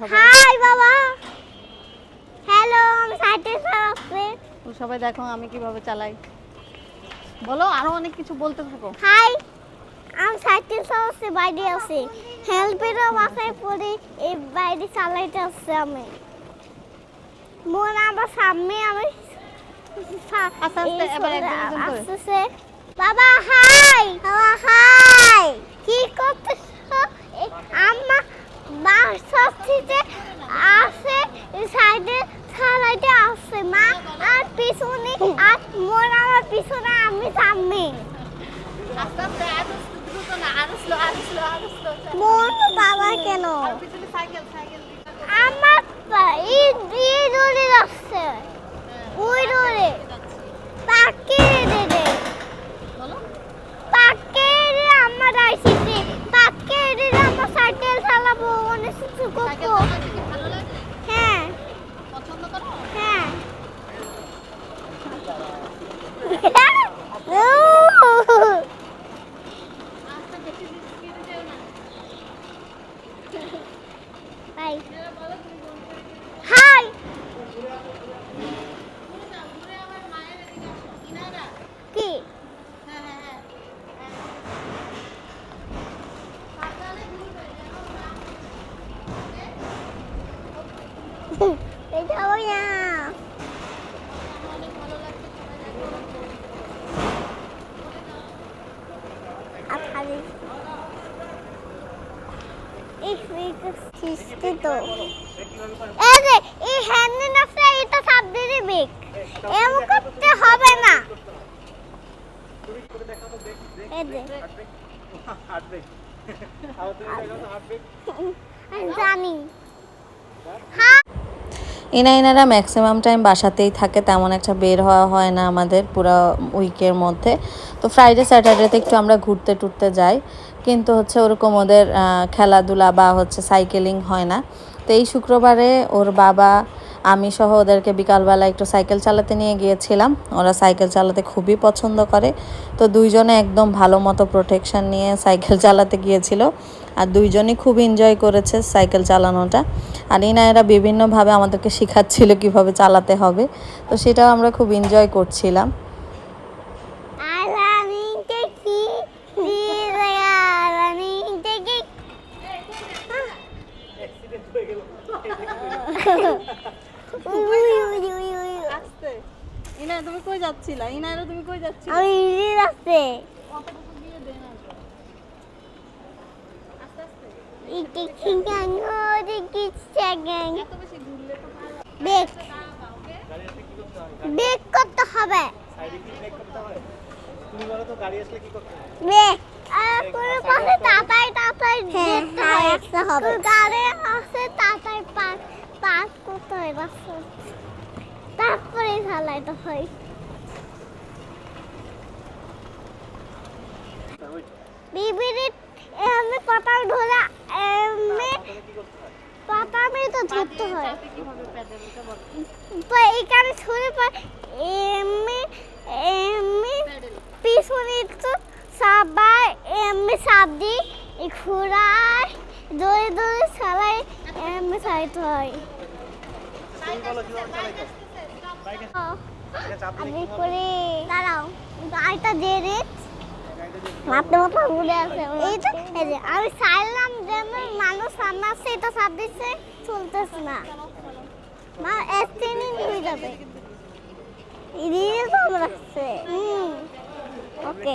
High বাবা। Hello আমি চালাচ্ছি তো সবাই দেখো আমি কীভাবে চালাই। বলো আরও অনেক কিছু বলতে থাকো। হাই আমি চালাচ্ছি বাইরে আছি। হেল্পেরও বাসায় পড়ে এই বাইরে চালাইতে আসছি আমি। মন আমার সামনে আমি আস্তে আস্তে, এই হচ্ছে আছে সাইডে চালাইতে আসছে মা। আর পিছনে আর মোর আমার পিছনে আমি সামনে মন বাবা কেন? আমার পা- এই এই দৌড়ে যাচ্ছে ওই দৌড়ে পাকে রে রে বলো পাকে রে আমার আইসিছে পাকে রে আমার সাইকেল চালাবো অনেক কিছু সাইকেল করব চালাতে কি ভালো লাগে হ্যাঁ। পছন্দ করো হ্যাঁ আস্তে বেশি স্পিডে যেও না বাই হাই ঘুরে আমার মায়ের এদিকে আসো ইনারা কি হ্যাঁ হ্যাঁ হ্যাঁ সাবধানে ঘুরবে যেন না এটা ওই না অনেক ভালো লাগছে সবাই দেখো আঠারি এই সৃষ্টি তো এই যে এই হ্যান্ডেল আছে এটা সাপ দিয়ে দিবি এমন করতে হবে না জানি হ্যাঁ এনা এনারা ম্যাক্সিমাম টাইম বাসাতেই থাকে, তেমন একটা বের হওয়া হয় না আমাদের পুরো উইকের মধ্যে। তো ফ্রাইডে স্যাটারডেতে একটু আমরা ঘুরতে টুরতে যাই, কিন্তু হচ্ছে ওরকম ওদের খেলাধুলা বা হচ্ছে সাইকেলিং হয় না। তো এই শুক্রবারে ওর বাবা, আমি সহ ওদেরকে বিকালবেলা একটু সাইকেল চালাতে নিয়ে গিয়েছিলাম। ওরা সাইকেল চালাতে খুবই পছন্দ করে। তো দুইজনে একদম ভালো মতো প্রোটেকশন নিয়ে সাইকেল চালাতে গিয়েছিল। আর দুইজনই খুব এনজয় করেছে সাইকেল চালানোটা। আর ইনায়েরা বিভিন্নভাবে আমাদেরকে শেখাচ্ছিল কীভাবে চালাতে হবে। তো সেটাও আমরা খুব এনজয় করছিলাম। তুমি কই যাচ্ছিলা? ইনারা তুমি কই যাচ্ছিলা? আমি ইজি যাচ্ছে অতটুকু দিয়ে দে না আস্তে আস্তে ইটি খিঙ্গানো দেখি সেকেন্ড এত বেশি ঘুরলে তো ভালো বেক বেক করতে হবে। বেক আর কোনো পাশে তাতাই তাতাই দেখতে হয় একটা হবে। গাড়ি আছে তাতাই পাস পাস করতে হয় রাস্তা তারপরে চালাইতে হয়। বিবিরিত এমনি পাতা ধরে এমনি পাতা মেয়ে তো ধরতে হয়। তো এইখানে ছুঁড়ে পর এমনি এমনি পিছনে তো সবাই এমনি সাপ দিই ঘোড়ায় দৌড়ে দৌড়ে চালাই এমনি চালাইতে হয়। আমি করে দাঁড়াও গাড়িটা দিয়ে রে মাথা মাথা ঘুরে আছে এই তো এই যে, আমি চাইলাম যে মানুষ সামনে আছে, এটা সাপ দিচ্ছে চলতেছে না। মা এক্সটেন্ডিং হয়ে যাবে। এদিকে তো আমরা আছে। ওকে।